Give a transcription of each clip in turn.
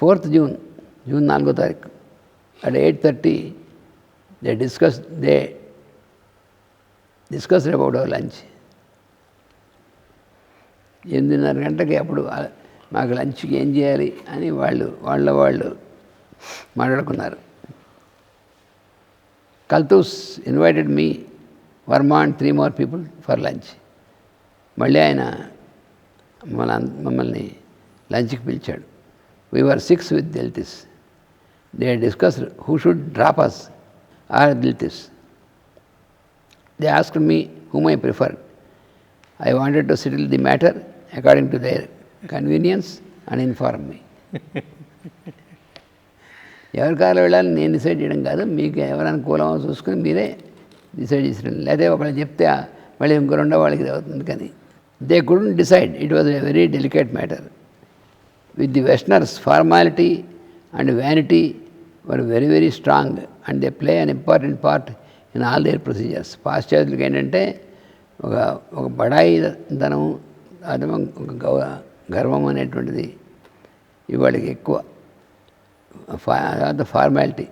Fourth June June నాలుగో తారీఖు. At eight thirty they discuss they discuss about our lunch. ఎనిమిదిన్నర గంటకి అప్పుడు మాకు లంచ్కి ఏం చేయాలి అని వాళ్ళు వాళ్ళ వాళ్ళు మాట్లాడుకున్నారు. Kultus invited me Varma and three more people for lunch. మళ్ళీ ఆయన మమ్మల్ని మమ్మల్ని లంచ్కి పిలిచాడు. We were six with దిల్తిస్ they discuss who should drop us or దిల్తిస్ they ask me whom I prefer I wanted to settle the matter according to their convenience and inform me ఎవరి కాలం వెళ్ళాలని నేను decide చేయడం కాదు మీకు ఎవరు అనుకూలమో చూసుకుని మీరే decide చేసిన లేదా ఒకళ్ళు చెప్తే ఆ, మళ్ళీ ఇంకో రెండో వాళ్ళకి ఇది అవుతుంది కానీ they couldn't decide it was a very delicate matter with the westerns formality and vanity were very very strong and they play an important part in all their procedures పాశ్చాత్యులకి ఏంటంటే ఒక ఒక బడాయి ధనం అదే ఒక గౌ గర్వం అనేటువంటిది ఇవాళకి ఎక్కువ. తర్వాత ఫార్మాలిటీ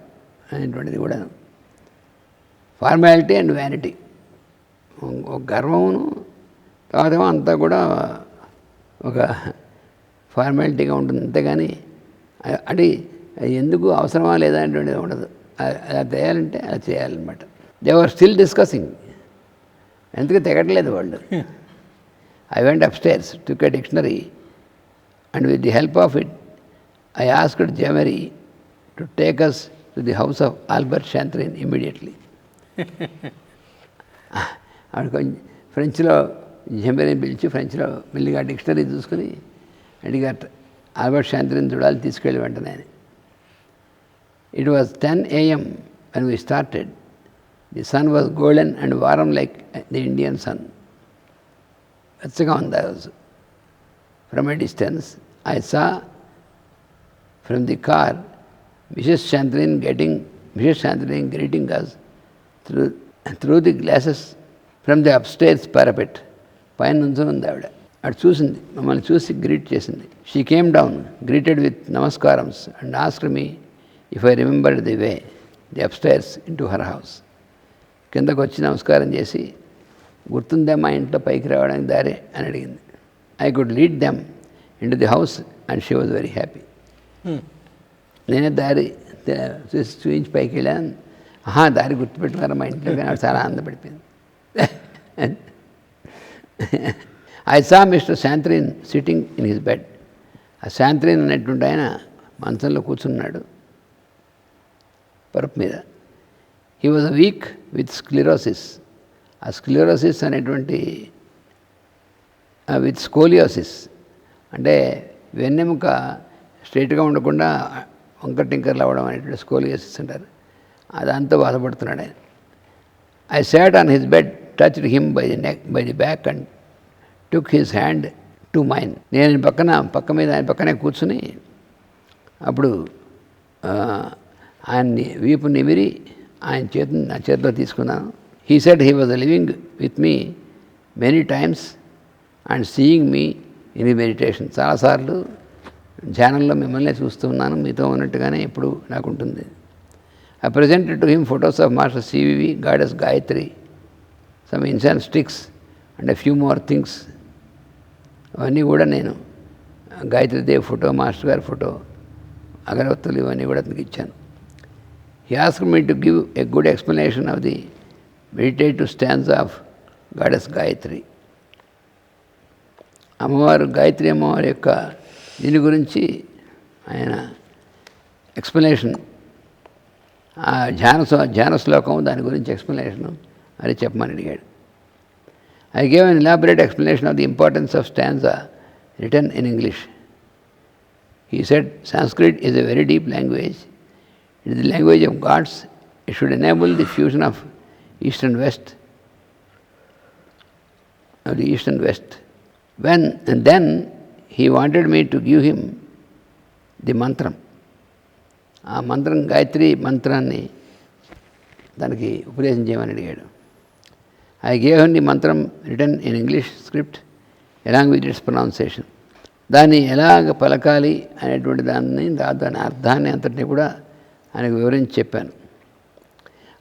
అనేటువంటిది కూడా ఫార్మాలిటీ అండ్ వ్యానిటీ ఒక గర్వమును తర్వాత అంతా కూడా ఒక ఫార్మాలిటీగా ఉంటుంది. అంతేగాని అ- అది అది ఎందుకు అవసరమా లేదా అనేటువంటిది ఉండదు. అ- అలా చేయాలంటే అలా చేయాలన్నమాట. దేవర్ స్టిల్ డిస్కసింగ్ ఎందుకు తెగట్లేదు వాళ్ళు? I went upstairs took a dictionary and with the help of it I asked Jemary to take us to the house of Albert Sandrin immediately ఆవిడ కొంచెం ఫ్రెంచ్లో జెమరీని పిలిచి ఫ్రెంచ్లో మెల్లిగా డిక్షనరీ చూసుకుని అడిగారు ఆల్బర్ట్ శాంత్రిని చూడాలి తీసుకెళ్ళి వెంటనే అని it was ten AM when we started the sun was golden and warm like the Indian sun వెచ్చగా ఉంది ఆ రోజు from a distance I saw from the car Mrs Santrin getting Mrs Santrin greeting us through through the glasses from the upstairs parapet పైన నుంచొని ఉంది ఆవిడ అటు చూసింది మమ్మల్ని చూసి గ్రీట్ చేసింది. She came down greeted with నమస్కారమ్స్ and ask me if I remembered the way the upstairs into her house కిందకు వచ్చి నమస్కారం చేసి గుర్తుందే మా ఇంట్లో పైకి రావడానికి దారే అని అడిగింది. I could lead them into the house and she was very happy నేనే దారి చూసి చూపించి పైకి వెళ్ళాను. ఆహా దారి గుర్తుపెట్టుకున్నారు మా ఇంట్లో? కానీ చాలా ఆనందపడిపోయింది. I saw mister Sandrin sitting in his bed ఆ శాంత్రిన్ అనేటువంటి ఆయన మంచంలో కూర్చున్నాడు పరుపు మీద. He was weak with sclerosis ఆ స్క్లిరోసిస్ అనేటువంటి విత్ స్కోలియోసిస్ అంటే వెన్నెముక స్ట్రైట్గా ఉండకుండా వంకర టింకర్లు అవ్వడం అనేటువంటి స్కోలియోసిస్ అంటారు. ఆ దాంతో బాధపడుతున్నాడు ఆయన. I sat on his bed touched him by the neck by the back and took his hand to mine నేను ఆయన పక్కన పక్క మీద ఆయన పక్కనే కూర్చుని అప్పుడు ఆయన్ని వీపు నిమిరి ఆయన చేతిని నా చేతిలో తీసుకున్నాను. He said he was living with me many times and seeing me in meditation చాలాసార్లు ధ్యానంలో మిమ్మల్ని చూస్తూ ఉన్నాను మీతో ఉన్నట్టుగానే ఇప్పుడు నాకు ఉంటుంది I presented to him photos of master CVV goddess Gayatri some incense sticks and few more things అవన్నీ కూడా నేను గాయత్రీదేవి ఫోటో మాస్టర్ గారి ఫోటో అగరవత్తులు ఇవన్నీ కూడా అతనికి ఇచ్చాను. He ask me to give a good explanation of the meditative stands of goddess Gayatri అమ్మవారు గాయత్రి అమ్మవారి యొక్క దీని గురించి ఆయన ఎక్స్ప్లెనేషన్ ఆ ధ్యాన ధ్యాన శ్లోకం దాని గురించి ఎక్స్ప్లెనేషను అని చెప్పమని అడిగాడు. I gave an elaborate explanation of the importance of stanza written in English. He said Sanskrit is a very deep language. It is the language of gods. It should enable the fusion of East and West, of the East and West. When and then he wanted me to give him the మంత్రం ఆ మంత్రం గాయత్రి మంత్రాన్ని దానికి ఉపదేశం చేయమని అడిగాడు I gave him mantram written in English script along with its దాన్ని ఎలాగ పలకాలి అనేటువంటి దాన్ని దాని అర్థాన్ని అంతటిని కూడా ఆయనకు వివరించి చెప్పాను.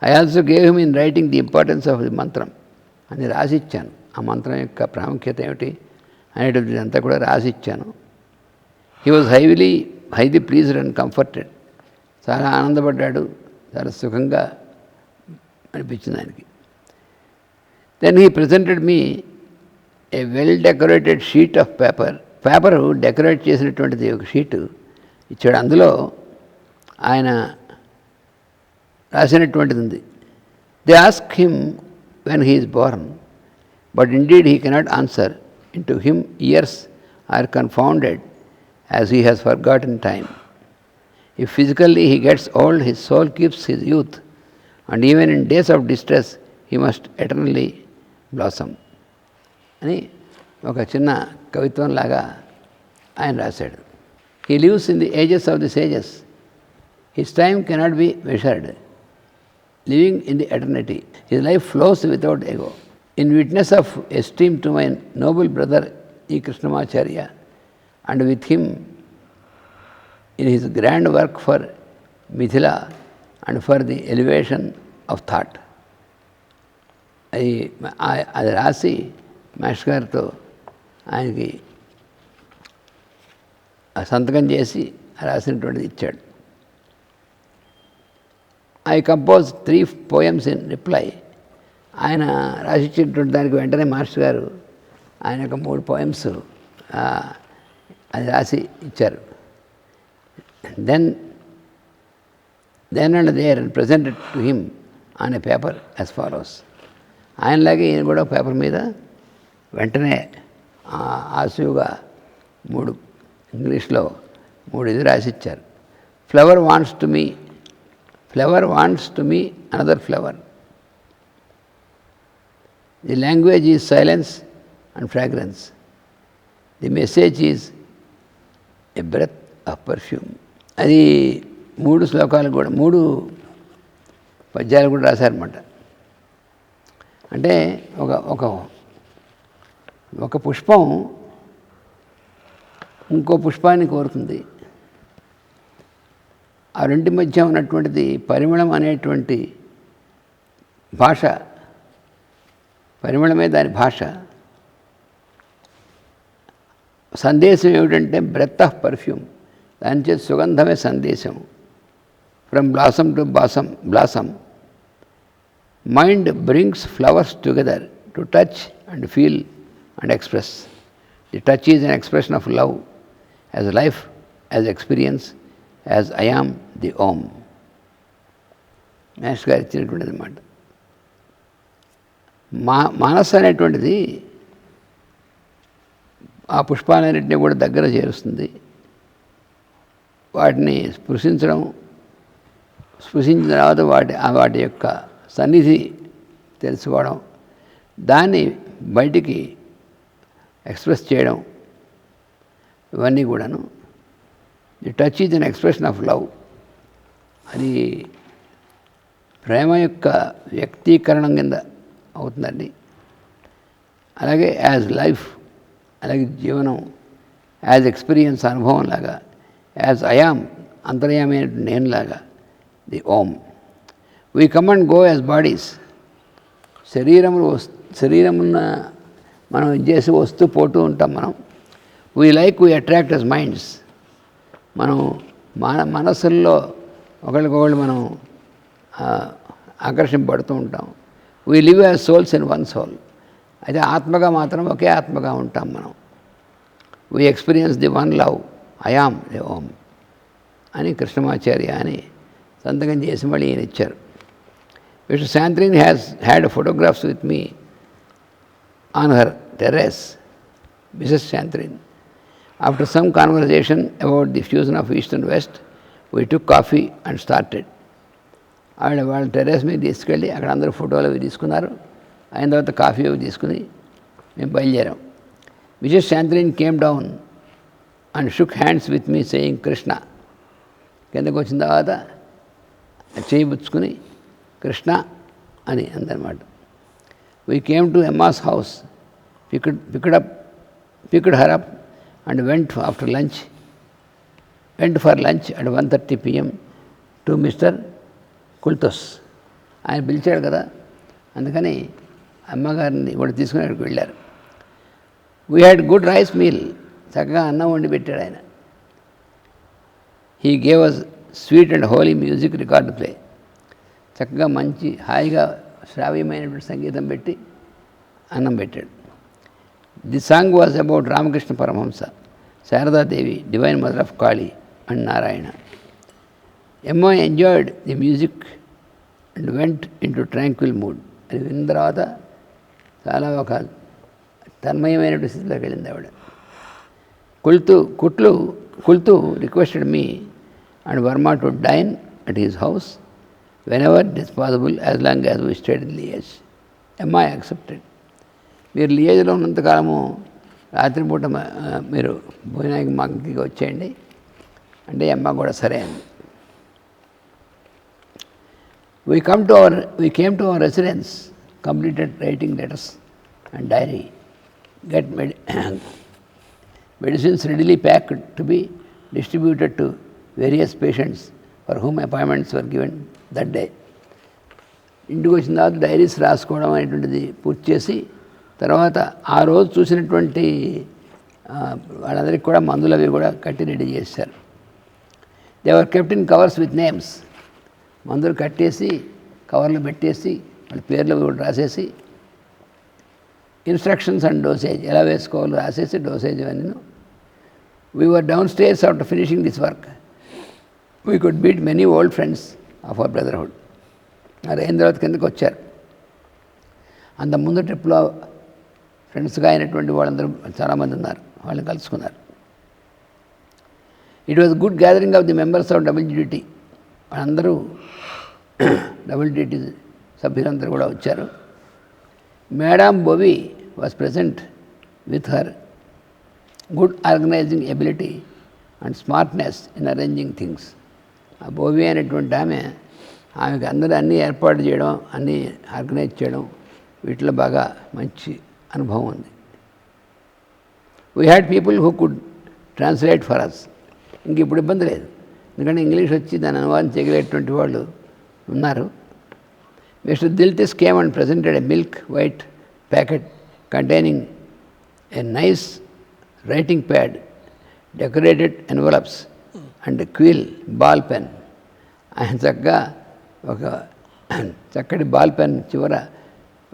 I also gave him in writing the importance of the mantram అని రాసిచ్చాను. ఆ మంత్రం యొక్క ప్రాముఖ్యత ఏమిటి అనేటువంటిది అంతా కూడా రాసిచ్చాను. He was highly highly pleased and comforted చాలా ఆనందపడ్డాడు. చాలా సుఖంగా అనిపించింది ఆయనకి. Then he presented me a well decorated sheet of paper paper decorate చేసినటువంటిది ఒక షీటు ఇచ్చాడు. అందులో ఆయన రాసినటువంటిది ఉంది. They ask him when he is born but indeed he cannot answer in to him years are confounded as he has forgot in time If physically he gets old, his soul keeps his youth, and even in days of distress, he must eternally blossom. అని ఒక చిన్న కవిత్వం లాగా ఆయన రాశాడు. He lives in the ages of the sages his time cannot be measured living in the eternity his life flows without ego in witness of esteem to my noble brother E Krishnamacharya and with him in his grand work for Mithila and for the elevation of thought. అది అది రాసి master గారితో ఆయనకి సంతకం చేసి రాసినటువంటిది ఇచ్చాడు. I compose three poems in reply. ఆయన రాసిచ్చినటువంటి దానికి వెంటనే మాస్టర్ గారు ఆయన యొక్క మూడు పోయమ్స్ అది రాసి ఇచ్చారు. Then then and there and presented to him on a paper as follows ఆయనలాగే ఈయన కూడా పేపర్ మీద వెంటనే ఆసువుగా మూడు ఇంగ్లీష్లో మూడు ఇది రాసిచ్చారు. Flower wants to me flower wants to me another flower the language is silence and fragrance the message is a breath of perfume అది మూడు శ్లోకాలు కూడా మూడు పద్యాలు కూడా రాశారన్నమాట. అంటే ఒక ఒక ఒక పుష్పం ఇంకో పుష్పాన్ని కోరుతుంది. ఆ రెంటి మధ్య ఉన్నటువంటిది పరిమళం అనేటువంటి భాష పరిమళమే దాని భాష. సందేశం ఏమిటంటే బ్రెత్ ఆఫ్ పర్ఫ్యూమ్ దాని చేతి సుగంధమే సందేశం. From blossom to bosom blossom. Mind brings flowers together to touch and feel and express the touch is an expression of love as life as experience as I am the Om mesh గారు ఇచ్చినటువంటిది అన్నమాట. మా మనస్సు అనేటువంటిది ఆ పుష్పాలన్నింటినీ కూడా దగ్గర చేరుస్తుంది. వాటిని స్పృశించడం స్పృశించిన తర్వాత వాటి ఆ వాటి యొక్క సన్నిధి తెలుసుకోవడం దాన్ని బయటికి ఎక్స్ప్రెస్ చేయడం ఇవన్నీ కూడాను. The touch is an expression of love. అది ప్రేమ యొక్క వ్యక్తీకరణం కింద అవుతుందండి. అలాగే యాజ్ లైఫ్ అలాగే జీవనం యాజ్ ఎక్స్పీరియన్స్ అనుభవం లాగా యాజ్ అయామ్ అంతర్యామైన నేనులాగా the Om we come and go as bodies శరీరంలో వస్ శరీరమున్న మనం ఇది చేసి వస్తూ పోతూ ఉంటాం మనం. We like we attract us minds మనం మన మనసుల్లో ఒకరికొకళ్ళు మనం ఆకర్షింపడుతూ ఉంటాం. We live as souls in one soul అయితే ఆత్మగా మాత్రం ఒకే ఆత్మగా ఉంటాం మనం. We experience the one love I am the Om అని కృష్ణమాచార్య అని సంతకం చేసి మళ్ళీ ఈయన ఇచ్చారు Mr. Sandrin has had photographs with me on her terrace, Mrs. Sandrin. After some conversation about the fusion of East and West, we took coffee and started. ఆవిడ వాళ్ళ terrace మీద తీసుకెళ్ళి అక్కడ అందరూ ఫోటోలు అవి తీసుకున్నారు అయిన తర్వాత కాఫీ అవి తీసుకుని మేము బయలుదేరాం Mrs Sandrin came down and shook hands with me saying Krishna కిందకు వచ్చిన తర్వాత చేయి పుచ్చుకుని కృష్ణ అని అందనమాట we came to Emma's house picked picked up picked her up and went after lunch went for lunch at one thirty PM to mister Kultus ఆయన పిలిచాడు కదా అందుకని అమ్మగారిని కూడా తీసుకుని అక్కడికి వెళ్ళారు. We had good rice meal చక్కగా అన్నం వండి పెట్టాడు ఆయన. He gave us sweet and holy music record play చక్కగా మంచి హాయిగా శ్రావ్యమైనటువంటి సంగీతం పెట్టి అన్నం పెట్టాడు. The song was about Ramakrishna Paramahansa Saradadevi divine mother of Kali and Narayana Emma enjoyed the music and went into tranquil mood అని విన్న తర్వాత చాలా ఒక తన్మయమైనటువంటి స్థితిలోకి వెళ్ళింది ఆవిడ. కుల్తు కుట్లు Kultu requested me and Varma to dine at his house whenever it is possible as long as we stayed in Liege MI accepted మీరు లియేజ్లో ఉన్నంతకాలము రాత్రిపూట మ- ఆ, మీరు భోజనానికి మా ఇంటికి వచ్చేయండి అంటే అమ్మ కూడా సరే అంది We come to our, we came to our residence, completed writing letters and diary, get med- medicines readily packed to be distributed to various patients for whom appointments were given that day. ఇంటికి వచ్చిన తర్వాత diaries రాసుకోవడం అనేటువంటిది పూర్తి చేసి తర్వాత ఆ రోజు చూసినటువంటి వాళ్ళందరికీ కూడా మందులు అవి కూడా కట్టి రెడీ చేశారు. They were kept in covers with names మందులు కట్టేసి కవర్లు పెట్టేసి వాళ్ళ పేర్లు కూడా రాసేసి ఇన్స్ట్రక్షన్స్ అండ్ డోసేజ్ ఎలా వేసుకోవాలో రాసేసి డోసేజ్ ఇవన్నీ we were downstairs after finishing this work we could beat many old friends of our brotherhood. అది అయిన తర్వాత కిందకి వచ్చారు. అంత ముందు ట్రిప్లో ఫ్రెండ్స్గా అయినటువంటి వాళ్ళందరూ చాలామంది ఉన్నారు. వాళ్ళని కలుసుకున్నారు. It was good gathering of the members of WDT వాళ్ళందరూ డబ్ల్యూడిటీ సభ్యులందరూ కూడా వచ్చారు. Madam Bovi was present with her good organising ability and smartness in arranging things ఆ బోవి అనేటువంటి ఆమె ఆమెకు అందరూ అన్నీ ఏర్పాటు చేయడం అన్నీ ఆర్గనైజ్ చేయడం వీటిలో బాగా మంచి అనుభవం ఉంది. We had people who could translate for us ఇంక ఇప్పుడు ఇబ్బంది లేదు. ఎందుకంటే ఇంగ్లీష్ వచ్చి దాని అనువాదం చేయగలిగేటువంటి వాళ్ళు ఉన్నారు. Mr Diltis came and presented a milk white packet containing a nice writing pad decorated envelopes and quill ball pen. ఆయన చక్కగా ఒక చక్కటి బాల్ పెన్ చివర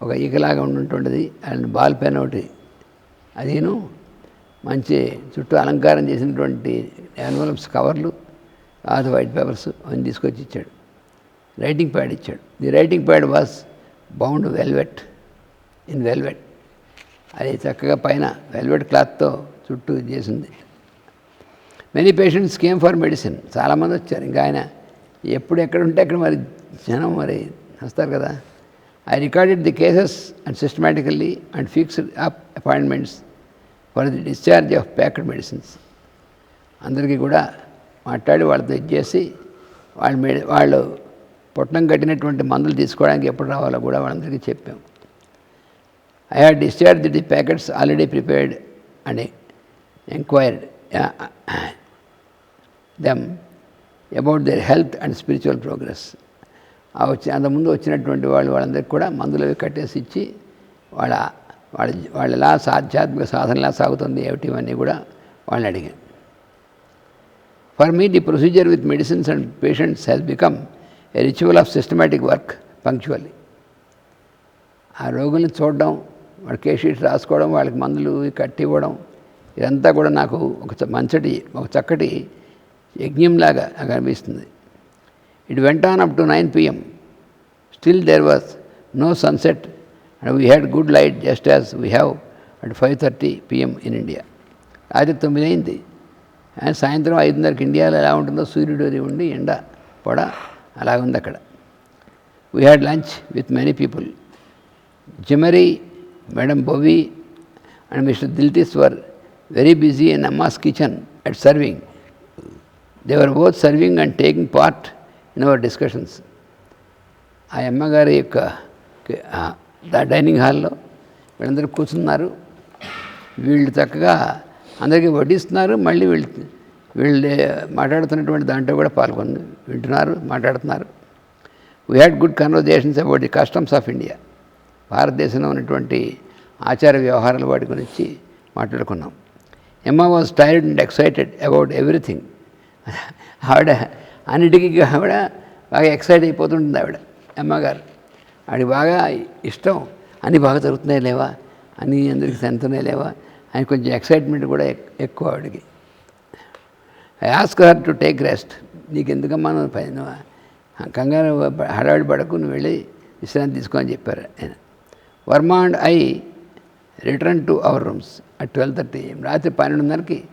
ఒక ఈకలాగా ఉంటుంటుంది అండ్ బాల్ పెన్ ఒకటి. అదిను మంచి చుట్టూ అలంకారం చేసినటువంటి ఎన్వలప్స్ కవర్లు తర్వాత వైట్ పేపర్స్ అవన్నీ తీసుకొచ్చి ఇచ్చాడు. రైటింగ్ ప్యాడ్ ఇచ్చాడు. The writing pad was bound velvet in velvet. అది చక్కగా పైన వెల్వెట్ క్లాత్తో చుట్టూ చేసింది. Many patients came for medicine చాలామంది వచ్చారు. ఇంకా ఆయన ఎప్పుడు ఎక్కడ ఉంటే అక్కడ మరి జనం మరి వస్తారు కదా. I recorded the cases and systematically and fixed up appointments for the discharge of packed medicines అందరికీ కూడా మాట్లాడి వాళ్ళతో ఇచ్చేసి వాళ్ళు మెడి వాళ్ళు పుట్టం కట్టినటువంటి మందులు తీసుకోవడానికి ఎప్పుడు రావాలో కూడా వాళ్ళందరికీ చెప్పాం. I had discharge the packets already prepared అని enquired them about their health and spiritual progress ఆ వచ్చి అంతకుముందు వచ్చినటువంటి వాళ్ళు వాళ్ళందరికీ కూడా మందులు అవి కట్టేసి ఇచ్చి వాళ్ళ వాళ్ళ వాళ్ళ ఎలా ఆధ్యాత్మిక సాధన ఎలా సాగుతుంది ఏమిటి ఇవన్నీ కూడా వాళ్ళని అడిగాను for me the procedure with medicines and patients has become a ritual of systematic work punctually ఆ రోగుల్ని చూడడం వాళ్ళ కేషీట్స్ రాసుకోవడం వాళ్ళకి మందులు కట్టి ఇవ్వడం ఇదంతా కూడా నాకు ఒక మంచటి ఒక చక్కటి యజ్ఞంలాగా నాకు అనిపిస్తుంది it went on up to nine PM still there was no sunset and we had good light just as we have at five thirty PM in India రాత్రి తొమ్మిది అయింది. అండ్ సాయంత్రం ఐదున్నరకి ఇండియాలో ఎలా ఉంటుందో సూర్యుడు అది ఉండి ఎండ పొడ అలా ఉంది అక్కడ. We had lunch with many people Jemary madam Bovi and mister Diltis were very busy in Emma's kitchen at serving they were both serving and taking part in our discussions ఆ అమ్మగారి యొక్క డైనింగ్ హాల్లో వీళ్ళందరూ కూర్చున్నారు. వీళ్ళు చక్కగా అందరికీ వడ్డిస్తున్నారు. మళ్ళీ వీళ్ళు వీళ్ళు మాట్లాడుతున్నటువంటి దాంట్లో కూడా పాల్గొని వింటున్నారు మాట్లాడుతున్నారు. We had good conversations about the customs of India భారతదేశంలో ఉన్నటువంటి ఆచార వ్యవహారాల వాటి గురించి మాట్లాడుకున్నాం. Emma was tired and excited about everything ఆవిడ అన్నిటికీ ఆవిడ బాగా ఎక్సైట్ అయిపోతుంటుంది ఆవిడ అమ్మగారు. ఆవిడ బాగా ఇష్టం అన్నీ బాగా జరుగుతున్నాయి లేవా? అన్నీ అందరికీ చెందుతున్నాయి లేవా? అని కొంచెం ఎక్సైట్మెంట్ కూడా ఎక్కువ ఆవిడకి. I ask her to take rest నీకు ఎందుకమ్మా నువ్వు పైన కంగారు హడావిడి పడకు నువ్వు వెళ్ళి విశ్రాంతి తీసుకోని చెప్పారు ఆయన. Verma and I return to our rooms at twelve thirty రాత్రి పన్నెండున్నరకి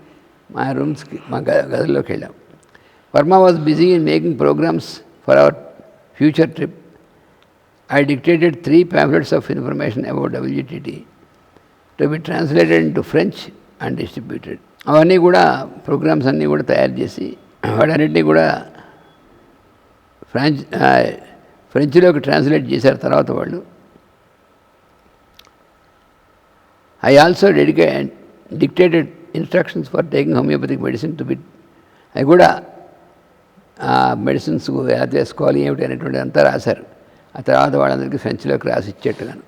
మా రూమ్స్కి మా గ గదిలోకి వెళ్ళాం. Verma was busy in making programs for our future trip I dictated three pamphlets of information about WTT to be translated into French and distributed అవన్నీ కూడా programmes అన్నీ కూడా తయారు చేసి వాటన్నిటినీ కూడా ఫ్రాంచ్ ఫ్రెంచ్లోకి ట్రాన్స్లేట్ చేశారు తర్వాత వాళ్ళు. I also డెడికే dictated instructions for taking homeopathic medicine to be అవి కూడా మెడిసిన్స్ ఎలా చేసుకోవాలి ఏమిటి అనేటువంటి అంతా రాశారు. ఆ తర్వాత వాళ్ళందరికీ ఫ్రెంచ్లోకి రాసి ఇచ్చేట్టుగాను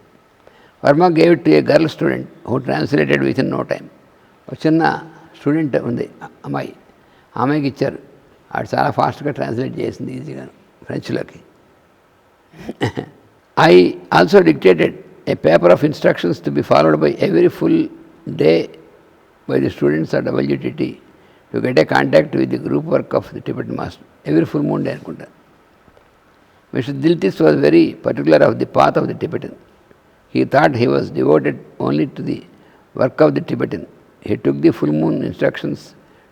Verma gave to a girl student who translated within no time ఒక చిన్న స్టూడెంట్ ఉంది అమ్మాయి. ఆమెకి అమ్మాయికి ఇచ్చారు. ఆవిడ చాలా ఫాస్ట్గా ట్రాన్స్లేట్ చేసింది ఈజీగా ఫ్రెంచ్లోకి. I also dictated a paper of instructions to be followed by every full day by the students of WTT to get a contact with the group work of the Tibet master every full moon day అనుకుంటా mister Diltis was very particular of the path of the Tibetan He thought he was devoted only to the work of the Tibetan. He took the full moon instructions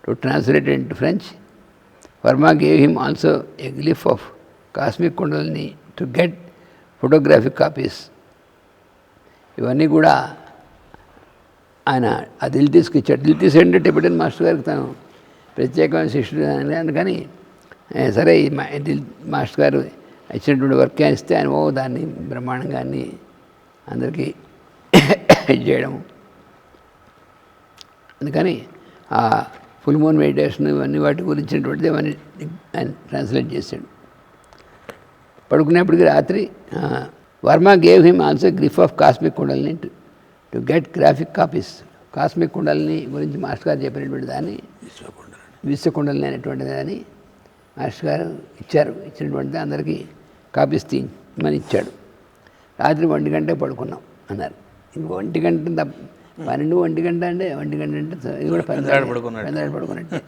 to translate it into French. Verma gave him also a glyph of cosmic kundalini to get photographic copies. ఇవన్నీ కూడా ఆయన ఆ దిల్తీస్కి ఇచ్చాడు దిల్తీస్ అంటే Tibetan master గారికి తను ప్రత్యేకమైన శిష్యుడు అని అందుకని ఏ, సరే ఇది మాస్టర్ గారు ఇచ్చినటువంటి వర్క్ ఇస్తే ఆయన ఓ దాన్ని బ్రహ్మాండంగా అన్ని అందరికీ చేయడం అందుకని ఆ ఫుల్ మూన్ మెడిటేషన్ ఇవన్నీ వాటి గురించినటువంటిది అవన్నీ ఆయన ట్రాన్స్లేట్ చేశాడు. పడుకునేప్పటికి రాత్రి Verma gave him also grief of cosmic Kundalini to get graphic copies cosmic Kundalini గురించి మాస్టర్ గారు చెప్పినటువంటి దాన్ని విశ్వకుండలిని అనేటువంటి దాన్ని మాస్టర్ గారు ఇచ్చారు ఇచ్చినటువంటిది అందరికీ కాపీస్ తీయమని ఇచ్చాడు. రాత్రి ఒంటి గంటే పడుకున్నాం అన్నారు. ఇంక ఒంటి గంట తప్ప పన్నెండు ఒంటి గంట అంటే ఒంటి గంట అంటే ఇది కూడా. పెందలాడ పడుకున్నట్టు.